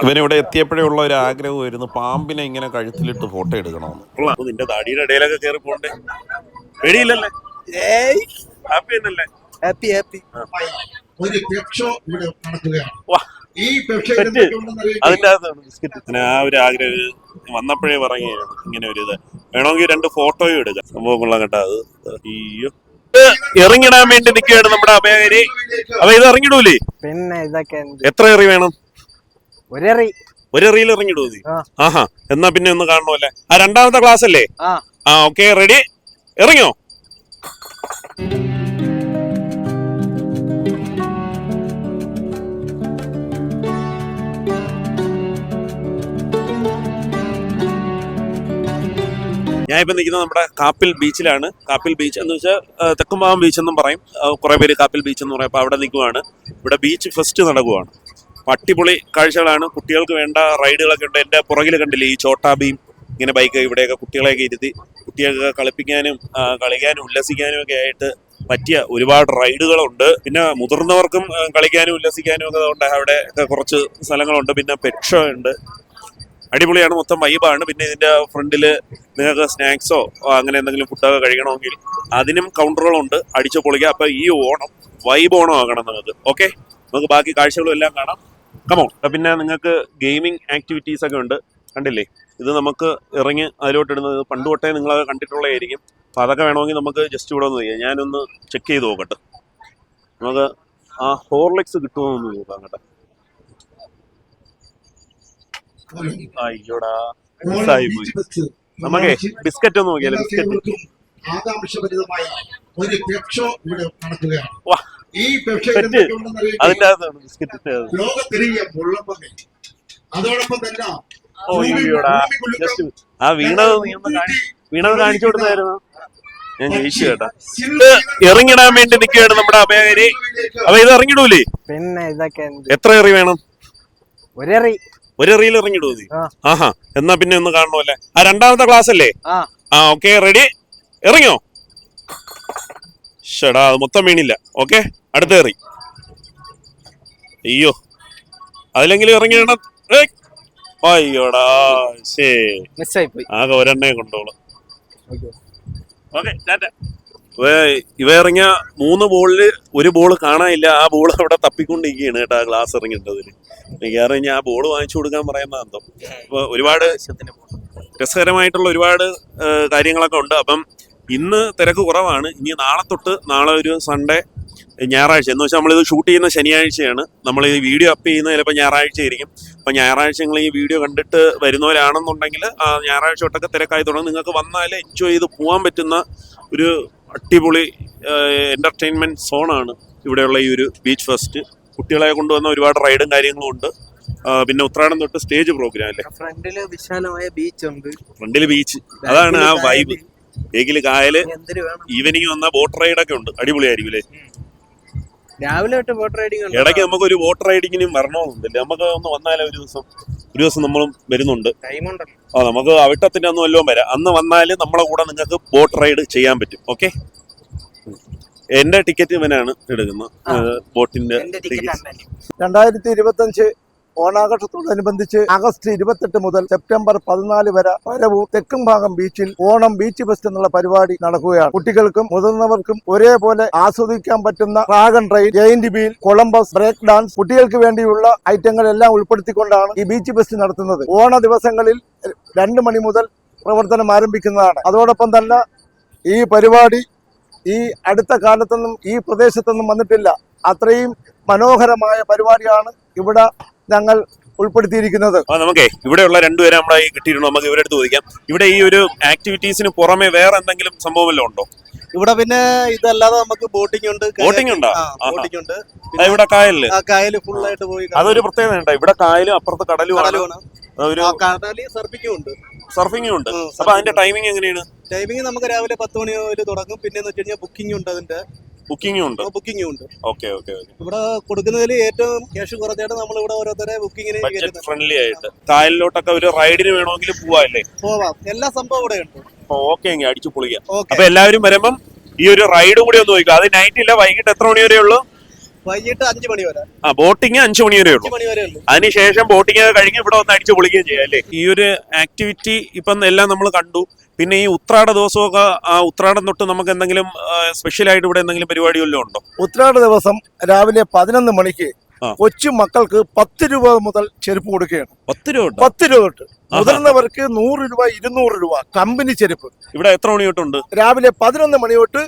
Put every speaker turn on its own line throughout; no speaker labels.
ഇവനിവിടെ എത്തിയപ്പോഴേ ഉള്ള ഒരു ആഗ്രഹമായിരുന്നു പാമ്പിനെ ഇങ്ങനെ കഴുത്തിലിട്ട് ഫോട്ടോ എടുക്കണമെന്ന്
നിന്റെ താടിയുടെ ഇടയിലൊക്കെ കയറി പോണ്ടേ? പേടിയില്ലല്ലേ? ഹാപ്പി എന്നല്ലേ
ഹാപ്പി ഹാപ്പി
ഒരു പെപ്ഷോ ഇവിടെ നടക്കുകയാണ്.
വാ.
ഈ
സെറ്റ്. അതിന്റെ ബിസ്ക്കറ്റ് ആ ഒരു ആഗ്രഹം വന്നപ്പോഴേ പറഞ്ഞു ഇങ്ങനെ ഒരു ഇത്. വേണമെങ്കിൽ രണ്ട് ഫോട്ടോയും എടുക്കാം. സംഭവം കൊള്ളാം കേട്ടോ അത്. അയ്യോ. ഇറങ്ങിടാൻ വേണ്ടി നിൽക്കുകയാണ് നമ്മുടെ അഭയകരി അപ്പൊ ഇത് ഇറങ്ങിടൂലേ?
പിന്നെ ഇതൊക്കെ
എത്ര എറി വേണം?
ഒരറി.
ഒരു എറിയിൽ ഇറങ്ങിടൂ നീ. ആഹാ എന്നാ പിന്നെ ഒന്ന് കാണണമല്ലേ? ആ രണ്ടാമത്തെ ക്ലാസ് അല്ലേ
ആ
ഓക്കെ റെഡി ഇറങ്ങിയോ? ഞാൻ ഇപ്പൊ നിൽക്കുന്നത് നമ്മുടെ കാപ്പിൽ ബീച്ചിലാണ്. കാപ്പിൽ ബീച്ച് എന്ന് വെച്ചാൽ തെക്കുംഭാഗം ബീച്ച് എന്നും പറയും. കുറേ പേര് കാപ്പിൽ ബീച്ച് എന്ന് പറയും. അപ്പൊ അവിടെ നിൽക്കുവാണ്. ഇവിടെ ബീച്ച് ഫസ്റ്റ് നടക്കുവാണ്. അടിപൊളി കാഴ്ചകളാണ്. കുട്ടികൾക്ക് വേണ്ട റൈഡുകളൊക്കെ ഉണ്ട്. എന്റെ പുറകിൽ കണ്ടില്ലേ ഈ ചോട്ടാ ഭീം ഇങ്ങനെ ബൈക്ക് ഇവിടെയൊക്കെ കുട്ടികളെയൊക്കെ ഇരുത്തി കുട്ടികൾക്ക് കളിപ്പിക്കാനും കളിക്കാനും ഉല്ലസിക്കാനും ഒക്കെ ആയിട്ട് പറ്റിയ ഒരുപാട് റൈഡുകളുണ്ട്. പിന്നെ മുതിർന്നവർക്കും കളിക്കാനും ഉല്ലസിക്കാനും ഒക്കെ ഉണ്ട്. അവിടെ കുറച്ച് സ്ഥലങ്ങളുണ്ട്. പിന്നെ പെക്ഷോ ഉണ്ട്. അടിപൊളിയാണ്. മൊത്തം വൈബാണ് പിന്നെ ഇതിന്റെ ഫ്രണ്ടിൽ നിങ്ങൾക്ക് സ്നാക്സോ അങ്ങനെ എന്തെങ്കിലും ഫുഡൊക്കെ കഴിക്കണമെങ്കിൽ അതിനും കൗണ്ടറുകളുണ്ട് അടിച്ചു പൊളിക്കുക അപ്പോൾ ഈ ഓണം വൈബ് ഓണം ആകണം നിങ്ങൾക്ക്. ഓക്കെ നമുക്ക് ബാക്കി കാഴ്ചകളും എല്ലാം കാണാം. കമോ പിന്നെ നിങ്ങൾക്ക് ഗെയിമിംഗ് ആക്ടിവിറ്റീസ് ഒക്കെ ഉണ്ട്. കണ്ടില്ലേ? ഇത് നമുക്ക് ഇറങ്ങി അതിലോട്ട് ഇടുന്നത് പണ്ട് തൊട്ടേ നിങ്ങളത് കണ്ടിട്ടുള്ളതായിരിക്കും. അപ്പോൾ അതൊക്കെ വേണമെങ്കിൽ നമുക്ക് ജസ്റ്റ് ഇവിടെ ഒന്ന് ചെയ്യാം. ഞാനൊന്ന് ചെക്ക് ചെയ്ത് നോക്കട്ടെ. നമുക്ക് ആ ഹോർലിക്സ് കിട്ടുമോ എന്ന് നോക്കാം കേട്ടോ. അയ്യോടാ. മിസ്സായി പോയി. നമുക്കേ ബിസ്ക്കറ്റ് ഒന്ന് നോക്കിയാലേ. ബിസ്ക്കറ്റ്
ഒരു പെപ്ഷോ ഇവിടെ നടക്കുകയാണ്. ഈ പെപ്ഷോ
ലോക തിരികെ അകത്താണ് ബിസ്ക്കറ്റ് ഇട്ടത്
ലോകത്തിരിയ അതോടൊപ്പം തന്നെ
ഓ അയ്യോടാ ആ വീണത് വീണത് കാണിച്ചു കൊടുത്തായിരുന്നു. ഞാൻ ജയിച്ചു കേട്ടാ. ഇത് ഇറങ്ങിടാൻ വേണ്ടി നിൽക്കുകയാണ് നമ്മുടെ അഭയകരി അപ്പൊ ഇത് ഇറങ്ങിടൂലേ?
പിന്നെ ഇതൊക്കെ
എത്ര എറി വേണം?
ഒരറി.
ഒരു എറിയിൽ ഇറങ്ങിടൂ നീ. ആഹാ എന്നാ പിന്നെ ഒന്ന് കാണണമല്ലേ ആ രണ്ടാമത്തെ ക്ലാസ് അല്ലേ?
ആ.
ആ ഓക്കെ റെഡി ഇറങ്ങിയോ? ഷടാ അത് മൊത്തം വീണില്ല. ഓക്കെ അടുത്ത കയറി. അയ്യോ. അതിലെങ്കിലും ഇറങ്ങിയാണ് ഏയ്. അയ്യോടാ ശേ ആകെ ഒരെണ്ണേ കൊണ്ടോളൂ.
ഓക്കെ
ഓക്കെ ടാറ്റ ഇവ- ഇറങ്ങിയ മൂന്ന് ബോളിൽ ഒരു ബോൾ കാണാനില്ല. ആ ബോൾ അവിടെ തപ്പിക്കൊണ്ടിരിക്കുകയാണ് കേട്ടോ ആ ഗ്ലാസ് ഇറങ്ങിയിട്ടതിൽ മിക്കവാറും ഞാൻ ആ ബോൾ വാങ്ങിച്ചു കൊടുക്കാൻ പറയുന്ന എന്തോ അപ്പൊ ഒരുപാട് രസകരമായിട്ടുള്ള ഒരുപാട് കാര്യങ്ങളൊക്കെ ഉണ്ട്. അപ്പം ഇന്ന് തിരക്ക് കുറവാണ്. ഇനി നാളെ തൊട്ട് നാളെ ഒരു സൺഡേ ഞായറാഴ്ച. എന്ന് വെച്ചാൽ നമ്മളിത് ഷൂട്ട് ചെയ്യുന്ന ശനിയാഴ്ചയാണ്. നമ്മൾ ഈ വീഡിയോ അപ്പ് ചെയ്യുന്നത് ചിലപ്പോൾ ഞായറാഴ്ച ആയിരിക്കും അപ്പോൾ ഞായറാഴ്ച നിങ്ങൾ ഈ വീഡിയോ കണ്ടിട്ട് വരുന്നവരാണെന്നുണ്ടെങ്കിൽ ആ ഞായറാഴ്ച തൊട്ടൊക്കെ തിരക്കായി തുടങ്ങും. നിങ്ങൾക്ക് വന്നാൽ എൻജോയ് ചെയ്ത് പോകാൻ പറ്റുന്ന ഒരു അടിപൊളി എന്റർടൈൻമെന്റ് സോണാണ് ഇവിടെയുള്ള ഈ ഒരു ബീച്ച് ഫെസ്റ്റ് കുട്ടികളെ കൊണ്ടുവന്ന ഒരുപാട് റൈഡും കാര്യങ്ങളും ഉണ്ട്. പിന്നെ ഉത്രാടം തൊട്ട് സ്റ്റേജ് പ്രോഗ്രാം അല്ലേ?
ഫ്രണ്ടിൽ വിശാലമായ ബീച്ച് ഉണ്ട്.
ഫ്രണ്ടിൽ ബീച്ച് അതാണ് ആ വൈബ്
ഏകിൽ കായൽ
ഈവനിങ് വന്ന ബോട്ട് റൈഡ് ഒക്കെ ഉണ്ട്. അടിപൊളിയായിരിക്കും അല്ലേ
രാവിലെ തൊട്ട് ബോട്ട് റൈഡിങ് ഉണ്ട്?
ഇടയ്ക്ക് നമുക്ക് ഒരു ബോട്ട് റൈഡിങ്ങിനും വരണമെന്നുണ്ടല്ലേ നമുക്ക് ഒന്ന് വന്നാലേ ഒരു ദിവസം ഒരു ദിവസം നമ്മളും വരുന്നുണ്ട്. ആ നമുക്ക് അവിട്ടത്തിന്റെ അന്ന് വല്ലതും വരാം. അന്ന് വന്നാൽ നമ്മളെ കൂടെ നിങ്ങൾക്ക് ബോട്ട് റൈഡ് ചെയ്യാൻ പറ്റും. ഓക്കെ എന്റെ ടിക്കറ്റ് ഇവനാണ് എടുക്കുന്നത്. ബോട്ടിന്റെ
രണ്ടായിരത്തി ഇരുപത്തി അഞ്ച് ഓണാഘോഷത്തോടനുബന്ധിച്ച് ആഗസ്റ്റ് ഇരുപത്തെട്ട് മുതൽ സെപ്റ്റംബർ പതിനാല് വരെ പരവൂർ തെക്കും ഭാഗം ബീച്ചിൽ ഓണം ബീച്ച് ഫെസ്റ്റ് എന്നുള്ള പരിപാടി നടക്കുകയാണ്. കുട്ടികൾക്കും മുതിർന്നവർക്കും ഒരേപോലെ ആസ്വദിക്കാൻ പറ്റുന്ന dragon ride giant wheel Columbus break dance കുട്ടികൾക്ക് വേണ്ടിയുള്ള ഐറ്റങ്ങൾ എല്ലാം ഉൾപ്പെടുത്തിക്കൊണ്ടാണ് ഈ ബീച്ച് ഫെസ്റ്റ് നടത്തുന്നത്. ഓണ ദിവസങ്ങളിൽ രണ്ട് മണി മുതൽ പ്രവർത്തനം ആരംഭിക്കുന്നതാണ്. അതോടൊപ്പം തന്നെ ഈ പരിപാടി ഈ അടുത്ത കാലത്തൊന്നും ഈ പ്രദേശത്തൊന്നും വന്നിട്ടില്ല. അത്രയും മനോഹരമായ പരിപാടിയാണ് ഇവിടെ ഞങ്ങൾ ഉൾപ്പെടുത്തിയിരിക്കുന്നത്.
നമുക്കേ ഇവിടെയുള്ള രണ്ടുപേരെ നമ്മളെ കിട്ടിയിരുന്നു. കിട്ടിയിട്ടുണ്ട് നമുക്ക് ഇവരെടുത്ത് ചോദിക്കാം. ഇവിടെ ഈ ഒരു ആക്ടിവിറ്റീസിന് പുറമെ വേറെ എന്തെങ്കിലും സംഭവമല്ലോ ഉണ്ടോ?
ഇവിടെ പിന്നെ ഇതല്ലാതെ നമുക്ക് ബോട്ടിംഗ് ഉണ്ട്
ബോട്ടിംഗ് ഉണ്ടോ.
ബോട്ടിംഗ് ഉണ്ട്.
ഇവിടെ കായൽ
ആ കായൽ ഫുൾ ആയിട്ട് പോയി
അതൊരു പ്രത്യേകത ഉണ്ട്? ഇവിടെ കായലും അപ്പുറത്ത്
കടലും
ഒരു
കടൽ സർഫിങ്ങും ഉണ്ട്.
സർഫിംഗും ഉണ്ട്. അപ്പൊ അതിന്റെ ടൈമിംഗ് എങ്ങനെയാണ്?
ടൈമിംഗ് നമുക്ക് രാവിലെ പത്ത് മണി മുതൽ തുടങ്ങും. പിന്നെ ബുക്കിംഗ് ഉണ്ട് അതിന്റെ.
ബുക്കിംഗും ഉണ്ട്.
ബുക്കിംഗും ഉണ്ട്.
ഓക്കെ ഓക്കെ
ഇവിടെ കൊടുക്കുന്നതിൽ ഏറ്റവും ക്യാഷ് കുറഞ്ഞായിട്ട് നമ്മൾ ഇവിടെ ഓരോരുത്തരെ ബുക്കിങ്ങിന്
ബഡ്ജറ്റ് ഫ്രണ്ട്ലി ആയിട്ട്. കായലിലോട്ടൊക്കെ ഒരു റൈഡിന് വേണമെങ്കിൽ പോവാല്ലേ?
പോവാം. എല്ലാ സംഭവം ഇവിടെ ഉണ്ട്.
ഓക്കെ അടിച്ചു പൊളിക്കാം. അപ്പൊ എല്ലാവരും വരുമ്പം ഈ ഒരു റൈഡ് കൂടി ഒന്ന് നോക്കുക അത് നൈറ്റ് ഇല്ല വൈകിട്ട് എത്ര മണി വരെ ഉള്ളൂ
വൈകിട്ട് അഞ്ചു മണി വരെ.
ആ ബോട്ടിങ് അഞ്ചു മണി വരെ ഉള്ളൂ.
അഞ്ചു മണി വരെ ഉള്ളൂ.
അതിനുശേഷം ബോട്ടിംഗ് ഒക്കെ കഴിഞ്ഞ് ഇവിടെ ഒന്ന് അടിച്ചു പൊളിക്കുകയും ചെയ്യാം അല്ലേ? ഈ ഒരു ആക്ടിവിറ്റി ഇപ്പം എല്ലാം നമ്മൾ കണ്ടു. പിന്നെ ഈ ഉത്രാട ദിവസമൊക്കെ ആ ഉത്രാടം തൊട്ട് നമുക്ക് എന്തെങ്കിലും സ്പെഷ്യലായിട്ട് ഇവിടെ എന്തെങ്കിലും പരിപാടി വല്ലതും ഉണ്ടോ?
ഉത്രാട ദിവസം രാവിലെ പതിനൊന്ന് മണിക്ക്. കൊച്ചു മക്കൾക്ക് പത്ത് രൂപ മുതൽ ചെരുപ്പ് കൊടുക്കുകയാണ്.
പത്ത് രൂപ
പത്ത് രൂപ തൊട്ട്. മുതിർന്നവർക്ക് നൂറ് രൂപ ഇരുന്നൂറ് രൂപ കമ്പനി ചെരുപ്പ്.
ഇവിടെ എത്ര മണി തൊട്ടുണ്ട്?
രാവിലെ പതിനൊന്ന് മണി തൊട്ട്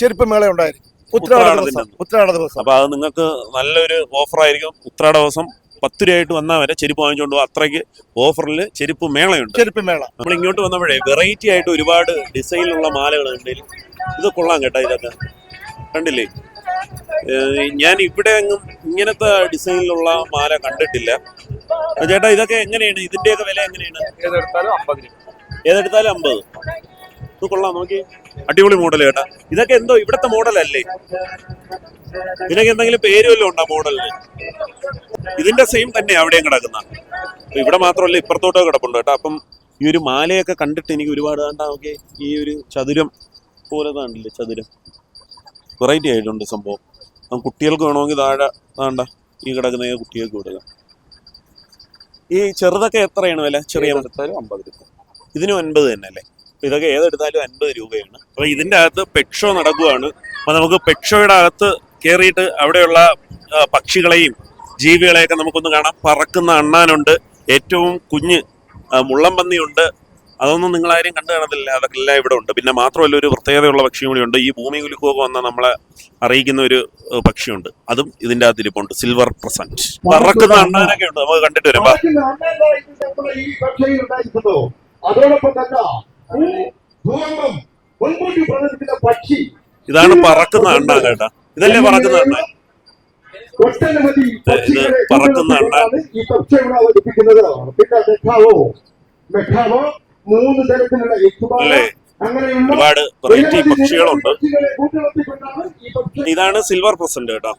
ചെരുപ്പ് മേള ഉണ്ടായിരുന്നു ഉത്രാട ദിവസം. ഉത്രാട ദിവസം.
അപ്പൊ അത് നിങ്ങൾക്ക് നല്ലൊരു ഓഫർ ആയിരിക്കും. ഉത്രാട ദിവസം പത്ത് രൂപയായിട്ട് വന്നാൽ വരെ ചെരുപ്പ് വാങ്ങിച്ചുകൊണ്ട് പോകും അത്രയ്ക്ക് ഓഫറിൽ ചെരുപ്പ് മേളയുണ്ട്.
ചെരുപ്പ് മേള.
നമ്മൾ ഇങ്ങോട്ട് വന്നപ്പോഴേ വെറൈറ്റി ആയിട്ട് ഒരുപാട് ഡിസൈനിലുള്ള മാലകൾ ഉണ്ട്. ഇത് കൊള്ളാം കേട്ടോ ഇതൊക്കെ കണ്ടില്ലേ? ഞാൻ ഇവിടെ അങ്ങും ഇങ്ങനത്തെ ഡിസൈനിലുള്ള മാല കണ്ടിട്ടില്ല. ചേട്ടാ ഇതൊക്കെ എങ്ങനെയാണ്? ഇതിന്റെയൊക്കെ വില എങ്ങനെയാണ്?
ഏതെടുത്താലും അമ്പത് രൂപ.
ഏതെടുത്താലും അമ്പത്. ഇത് കൊള്ളാം നോക്കി. അടിപൊളി മോഡൽ കേട്ടാ. ഇതൊക്കെ എന്തോ ഇവിടത്തെ മോഡലല്ലേ ഇതിനൊക്കെ എന്തെങ്കിലും പേര് വല്ലതും ഉണ്ടോ മോഡലിന് ഇതിന്റെ സെയിം തന്നെ അവിടെയും കിടക്കുന്ന. അപ്പൊ ഇവിടെ മാത്രമല്ല ഇപ്പുറത്തോട്ടോ കിടപ്പുണ്ട് കേട്ടോ. അപ്പം ഈ ഒരു മാലയൊക്കെ കണ്ടിട്ട് എനിക്ക് ഒരുപാട് കണ്ടാ നോക്കി. ഈ ഒരു ചതുരം പോലെ കണ്ടില്ലേ ചതുരം? വെറൈറ്റി ആയിട്ടുണ്ട് സംഭവം. അപ്പം കുട്ടികൾക്ക് വേണമെങ്കിൽ താഴെ വേണ്ട ഈ കിടക്കുന്ന കുട്ടികൾക്ക് കൊടുക്കാം. ഈ ചെറുതൊക്കെ എത്രയാണ് വില? ചെറിയ
എടുത്താലും അമ്പത് രൂപ.
ഇതിനും അൻപത് തന്നെ അല്ലേ ഇതൊക്കെ ഏതെടുത്താലും അൻപത് രൂപയാണ്. അപ്പൊ ഇതിന്റെ അകത്ത് പെക്ഷോ നടക്കുവാണ്. അപ്പൊ നമുക്ക് പെക്ഷോയുടെ അകത്ത് കയറിയിട്ട് അവിടെയുള്ള പക്ഷികളെയും ജീവികളെയൊക്കെ നമുക്കൊന്ന് കാണാം. പറക്കുന്ന അണ്ണാനുണ്ട്. ഏറ്റവും കുഞ്ഞ് മുള്ളം മുള്ളംപന്നിയുണ്ട്. അതൊന്നും നിങ്ങൾ ആരും കണ്ടു കാണത്തില്ല. അതൊക്കെ എല്ലാം ഇവിടെ ഉണ്ട്. പിന്നെ മാത്രമല്ല ഒരു പ്രത്യേകതയുള്ള പക്ഷിയും കൂടിയുണ്ട് ഈ ഭൂമി കുലുക്കമൊക്കെ വന്ന നമ്മളെ അറിയിക്കുന്ന ഒരു പക്ഷിയുണ്ട്. അതും ഇതിന്റെ അകത്ത് ഇരിപ്പുണ്ട് സിൽവർ പ്രസന്റ് പറക്കുന്ന അണ്ണാനൊക്കെ ഉണ്ട്. നമുക്ക് കണ്ടിട്ട് വരാം. വാ.
ബാക്കിയുള്ള അണ്ണാനായിട്ട് നമ്മുടെ ഈ കക്ഷയിൽ ഉണ്ടായിരിക്കുന്നു. അതോടൊപ്പം തന്നെ
ഇതാണ് പറക്കുന്ന അണ്ണാൻ കേട്ടാ. ഇതല്ലേ പറക്കുന്ന അണ്ണാൻ
പക്ഷികളെ
പറക്കുന്ന
അണ്ണാൻ
അല്ലേ? ഒരുപാട് വെറൈറ്റി പക്ഷികളുണ്ട്. ഇതാണ് സിൽവർ പ്രസന്റ് കേട്ടോ.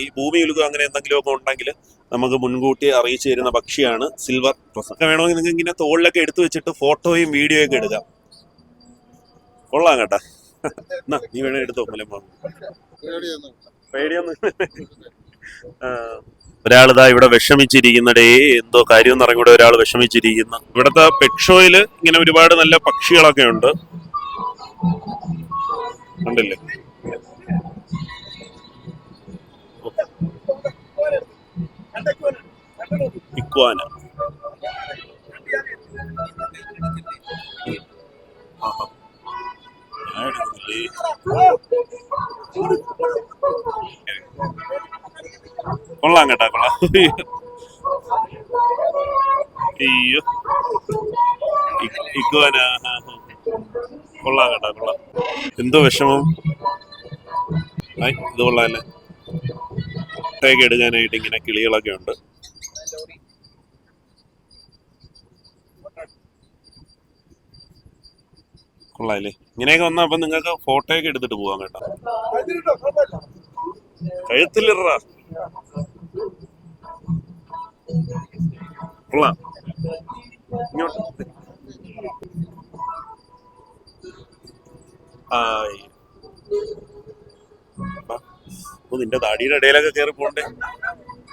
ഈ ഭൂമി ഉലുക അങ്ങനെ എന്തെങ്കിലുമൊക്കെ ഉണ്ടെങ്കിൽ നമുക്ക് മുൻകൂട്ടി അറിയിച്ചു തരുന്ന പക്ഷിയാണ് സിൽവർ പ്രസന്റ് വേണമെങ്കിൽ നിങ്ങൾക്ക് ഇങ്ങനെ തോളിലൊക്കെ എടുത്തു വെച്ചിട്ട് ഫോട്ടോയും വീഡിയോ ഒക്കെ എടുക്കാം. കൊള്ളാം കേട്ടാ. എന്നാ നീ വേണേ എടുത്തു മലമ്പോ പേടിയൊന്നും ഒരാളിതാ ഇവിടെ വിഷമിച്ചിരിക്കുന്നടേ എന്തോ കാര്യം എന്ന് പറഞ്ഞൂടെ ഒരാൾ വിഷമിച്ചിരിക്കുന്നു. ഇവിടുത്തെ പെക്ഷോയിൽ ഇങ്ങനെ ഒരുപാട് നല്ല പക്ഷികളൊക്കെ ഉണ്ട്. കണ്ടില്ലേ? ഇക്വാന. കൊള്ളാം കേട്ടാ കൊള്ളാം. അയ്യോ. കൊള്ളാം കേട്ടാ കൊള്ളാം. എന്തോ വിഷമം. ഇത് ഇത് കൊള്ളാല്ലേ മുട്ടയൊക്കെ എടുക്കാനായിട്ട് ഇങ്ങനെ കിളികളൊക്കെ ഉണ്ട്. കൊള്ളാല്ലേ ഇങ്ങനെയൊക്കെ വന്നാ അപ്പൊ നിങ്ങൾക്ക് ഫോട്ടോയൊക്കെ എടുത്തിട്ട് പോവാൻ കേട്ടോ. കഴുത്തിലിറ കൊള്ളാം. ബാ. ഓ നിന്റെ താടിയുടെ ഇടയിലൊക്കെ കയറി പോണ്ടേ?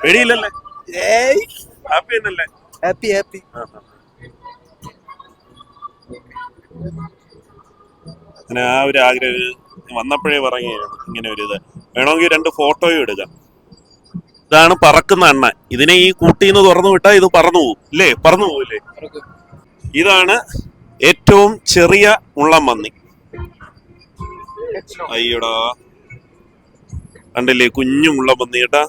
പേടിയില്ലല്ലേ? ഹാപ്പി എന്നല്ലേ
ഹാപ്പി ഹാപ്പി.
അങ്ങനെ ആ ഒരു ആഗ്രഹം വന്നപ്പോഴേ പറയുകയായിരുന്നു ഇങ്ങനെ ഒരു ഇത്. വേണമെങ്കിൽ രണ്ട് ഫോട്ടോയും എടുക്കാം. ഇതാണ് പറക്കുന്ന അണ്ണ ഇതിനെ ഈ കൂട്ടിന്ന് തുറന്നു വിട്ടാൽ ഇത് പറന്നു പോകും ഇല്ലേ? പറന്നു പോകില്ലേ ഇതാണ് ഏറ്റവും ചെറിയ മുള്ളം മന്നി. അയ്യടാ. കണ്ടില്ലേ? കുഞ്ഞു മുള്ള പന്നി കേട്ടാ?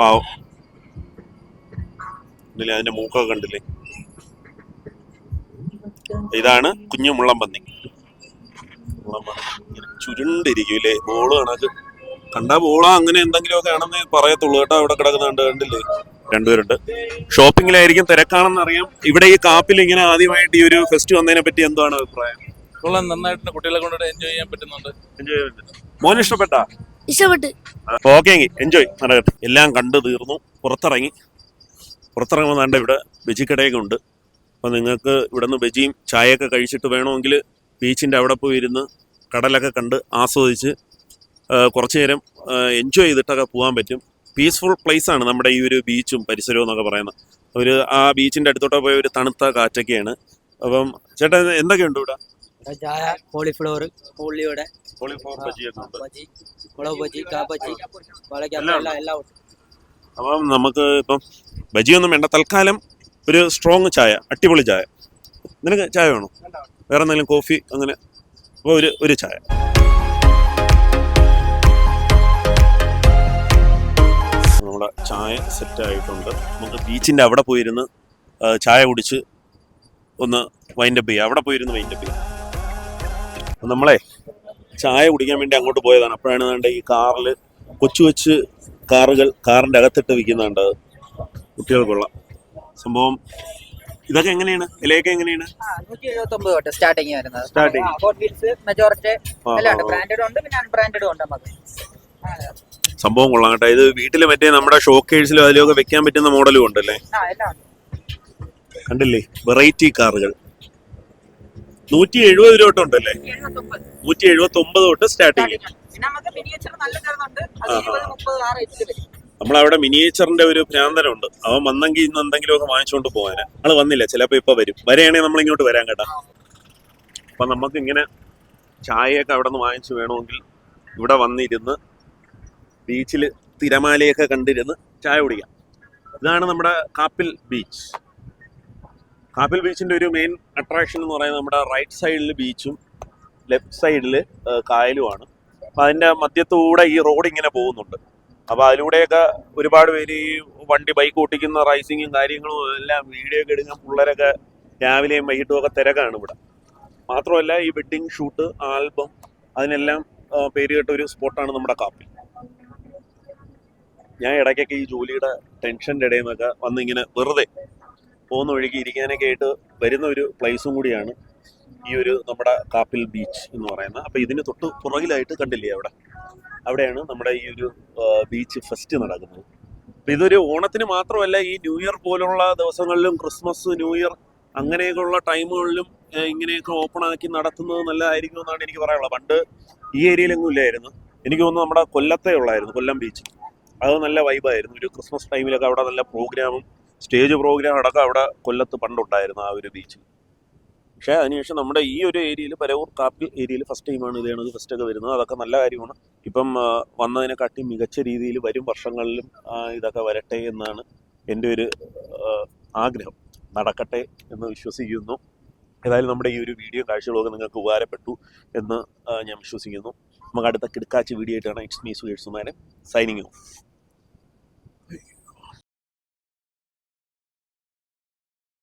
പാവം. കണ്ടില്ലേ? അതിന്റെ മൂക്കൊക്കെ കണ്ടില്ലേ? ഇതാണ് കുഞ്ഞു മുള്ളംപന്നി പന്നി മുള്ളം പന്നി ഇങ്ങനെ ചുരുണ്ടിരിക്കൂലേ ബോൾ കണക്ക്. കണ്ടാ ബോളാ അങ്ങനെ എന്തെങ്കിലുമൊക്കെ ആണെന്ന് പറയത്തുള്ളൂ കേട്ടോ. അവിടെ കിടക്കുന്നുണ്ട്. കണ്ടില്ലേ? രണ്ടുപേരുണ്ട്. ഷോപ്പിങ്ങിലായിരിക്കും തിരക്കാണെന്ന് അറിയാം. ഇവിടെ ഈ കാപ്പിൽ ഇങ്ങനെ ആദ്യമായിട്ട് ഈ ഒരു ഫെസ്റ്റ് വന്നതിനെ പറ്റി എന്താണ് അഭിപ്രായം?
കൊള്ളാം. നന്നായിട്ട് കുട്ടികളെ കൊണ്ടുപോയി എൻജോയ് ചെയ്യാൻ പറ്റുന്നുണ്ട്.
എൻജോയ് മോൻ ഇഷ്ടപ്പെട്ടാ?
ഇഷ്ടപ്പെട്ട്.
ഓക്കെ എൻജോയ് നടക്കട്ടെ. എല്ലാം കണ്ടു തീർന്നു. പുറത്തിറങ്ങി. പുറത്തിറങ്ങുമ്പോൾ വേണ്ട ഇവിടെ ബജിക്കടയൊക്കെ ഉണ്ട്. അപ്പോൾ നിങ്ങൾക്ക് ഇവിടെ നിന്ന് ബജിയും ചായയൊക്കെ കഴിച്ചിട്ട് വേണമെങ്കിൽ ബീച്ചിന്റെ അവിടെ പോയി ഇരുന്ന് കടലൊക്കെ കണ്ട് ആസ്വദിച്ച് കുറച്ചു നേരം എൻജോയ് ചെയ്തിട്ടൊക്കെ പോകാൻ പറ്റും. പീസ്ഫുൾ പ്ലേസ് ആണ് നമ്മുടെ ഈ ഒരു ബീച്ചും പരിസരവും എന്നൊക്കെ പറയുന്നത്. ഒരു ആ ബീച്ചിന്റെ അടുത്തോട്ട് പോയ ഒരു തണുത്ത കാറ്റൊക്കെയാണ്. അപ്പം ചേട്ടാ എന്തൊക്കെയുണ്ട് ഇവിടെ?
ചായ കോളിഫ്ലവർ ഉള്ളിയുടെ
ബജിയൊക്കെ ഉണ്ട്.
ബജി. മുളക് ബജി കാ ബജി വളയ്ക്ക
എല്ലാം
എല്ലാം എല്ലാം ഉണ്ട്.
അപ്പം നമുക്ക് ഇപ്പം ബജിയൊന്നും വേണ്ട. തൽക്കാലം ഒരു സ്ട്രോങ് ചായ അടിപൊളി ചായ. നിനക്ക് ചായ വേണോ? വേറെ എന്തെങ്കിലും കോഫി അങ്ങനെ. അപ്പോൾ ഒരു ഒരു ചായ. നമ്മുടെ ചായ സെറ്റ് ആയിട്ടുണ്ട്. നമുക്ക് ബീച്ചിന്റെ അവിടെ പോയിരുന്ന് ചായ കുടിച്ച് ഒന്ന് വൈൻഡപ്പ് ചെയ്യാം. അവിടെ പോയിരുന്ന് വൈൻഡപ്പ് ചെയ്യാം. നമ്മളെ ചായ കുടിക്കാൻ വേണ്ടി അങ്ങോട്ട് പോയതാണ്. അപ്പോഴാണ് ദാണ്ടെ ഈ കാറിൽ കൊച്ചു കൊച്ചു കാറുകൾ കാറിന്റെ അകത്തിട്ട് വിൽക്കുന്നുണ്ട് കുട്ടികൾക്കുള്ള സംഭവം. ഇതൊക്കെ എങ്ങനെയാണ്? വിലയൊക്കെ എങ്ങനെയാണ്?
സ്റ്റാർട്ടിങ് വരുന്നത്. മെജോറിറ്റി എല്ലാം. ബ്രാൻഡഡ് ഉണ്ട് പിന്നെ അൺബ്രാൻഡഡ് ഉണ്ട് നമുക്ക്.
സംഭവം കൊള്ളാം കേട്ടോ. ഇത് വീട്ടിൽ മറ്റേ നമ്മുടെ ഷോക്കേഴ്സിലും അതിലൊക്കെ വെക്കാൻ പറ്റുന്ന മോഡലും ഉണ്ടല്ലേ? കണ്ടില്ലേ? വെറൈറ്റി കാറുകൾ നൂറ്റി എഴുപത് രൂപ തൊട്ടുണ്ടല്ലേ? നൂറ്റി എഴുപത്തി ഒമ്പത് തൊട്ട് സ്റ്റാർട്ടിങ് നമ്മളവിടെ മിനിയേച്ചറിന്റെ ഒരു ഭ്രാന്തനുണ്ട് അവൻ വന്നെങ്കിൽ ഇന്ന് എന്തെങ്കിലും ഒക്കെ വാങ്ങിച്ചുകൊണ്ട് പോകാനാ ആൾ വന്നില്ല ചിലപ്പോ ഇപ്പൊ വരും. വരെയാണെങ്കിൽ നമ്മൾ ഇങ്ങോട്ട് വരാൻ കേട്ടാ. അപ്പൊ നമുക്ക് ഇങ്ങനെ ചായയൊക്കെ അവിടെ നിന്ന് വാങ്ങിച്ചു വേണമെങ്കിൽ ഇവിടെ വന്നിരുന്ന് ബീച്ചിൽ തിരമാലയൊക്കെ കണ്ടിരുന്ന് ചായ കുടിക്കാം. ഇതാണ് നമ്മുടെ കാപ്പിൽ ബീച്ച് കാപ്പിൽ ബീച്ചിന്റെ ഒരു മെയിൻ അട്രാക്ഷൻ എന്ന് പറയുന്നത് നമ്മുടെ റൈറ്റ് സൈഡിൽ ബീച്ചും ലെഫ്റ്റ് സൈഡിൽ കായലുമാണ്. അപ്പൊ അതിന്റെ മധ്യത്തൂടെ ഈ റോഡ് ഇങ്ങനെ പോകുന്നുണ്ട്. അപ്പൊ അതിലൂടെയൊക്കെ ഒരുപാട് പേര് ഈ വണ്ടി ബൈക്ക് ഓട്ടിക്കുന്ന റൈസിങ്ങും കാര്യങ്ങളും എല്ലാം വീഡിയോ ഒക്കെ എടുക്കാൻ പിള്ളേരൊക്കെ രാവിലെയും വൈകിട്ടും ഒക്കെ തിരക്കാണ് ഇവിടെ. മാത്രമല്ല ഈ വെഡിങ് ഷൂട്ട് ആൽബം അതിനെല്ലാം പേര് കേട്ട ഒരു സ്പോട്ടാണ് നമ്മുടെ കാപ്പി ഞാൻ ഇടയ്ക്കൊക്കെ ഈ ജോലിയുടെ ടെൻഷന്റെ ഇടയിൽ നിന്നൊക്കെ വന്നിങ്ങനെ വെറുതെ പോകുന്ന വഴിക്ക് ഇരിക്കാനൊക്കെ ആയിട്ട് വരുന്ന ഒരു പ്ലേസും കൂടിയാണ് ഈ ഒരു നമ്മുടെ കാപ്പിൽ ബീച്ച് എന്ന് പറയുന്നത്. അപ്പൊ ഇതിന് തൊട്ട് പുറകിലായിട്ട് കണ്ടില്ലേ അവിടെ? അവിടെയാണ് നമ്മുടെ ഈ ഒരു ബീച്ച് ഫെസ്റ്റ് നടക്കുന്നത്. അപ്പൊ ഇതൊരു ഓണത്തിന് മാത്രമല്ല ഈ ന്യൂ ഇയർ പോലുള്ള ദിവസങ്ങളിലും ക്രിസ്മസ് ന്യൂ ഇയർ അങ്ങനെയൊക്കെയുള്ള ടൈമുകളിലും ഇങ്ങനെയൊക്കെ ഓപ്പൺ ആക്കി നടത്തുന്നത് നല്ലതായിരിക്കും എന്നാണ് എനിക്ക് പറയാനുള്ളത്. പണ്ട് ഈ ഏരിയയിലെങ്ങും ഇല്ലായിരുന്നു. എനിക്ക് തോന്നുന്നു നമ്മുടെ കൊല്ലത്തെ ഉള്ളായിരുന്നു കൊല്ലം ബീച്ച് അത് നല്ല വൈബായിരുന്നു ഒരു ക്രിസ്മസ് ടൈമിലൊക്കെ അവിടെ നല്ല പ്രോഗ്രാമും സ്റ്റേജ് പ്രോഗ്രാം അടക്കം അവിടെ കൊല്ലത്ത് പണ്ടുണ്ടായിരുന്നു ആ ഒരു ബീച്ചിൽ പക്ഷേ അതിനുശേഷം നമ്മുടെ ഈ ഒരു ഏരിയയിൽ പരവൂർ കാപ്പിൽ ഏരിയയിൽ ഫസ്റ്റ് ടൈമാണ് ഇത് ഫസ്റ്റ് ഒക്കെ വരുന്നത്. അതൊക്കെ നല്ല കാര്യമാണ്. ഇപ്പം വന്നതിനെക്കാട്ടി മികച്ച രീതിയിൽ വരും വർഷങ്ങളിലും ഇതൊക്കെ വരട്ടെ എന്നാണ് എന്റെ ഒരു ആഗ്രഹം. നടക്കട്ടെ എന്ന് വിശ്വസിക്കുന്നു. ഏതായാലും നമ്മുടെ ഈ ഒരു വീഡിയോ കാഴ്ചകളൊക്കെ നിങ്ങൾക്ക് ഉപകാരപ്പെട്ടു എന്ന് ഞാൻ വിശ്വസിക്കുന്നു. നമുക്ക് അടുത്ത കിടക്കാച്ച് വീഡിയോ ആയിട്ടാണ് it's me Suhesh signing off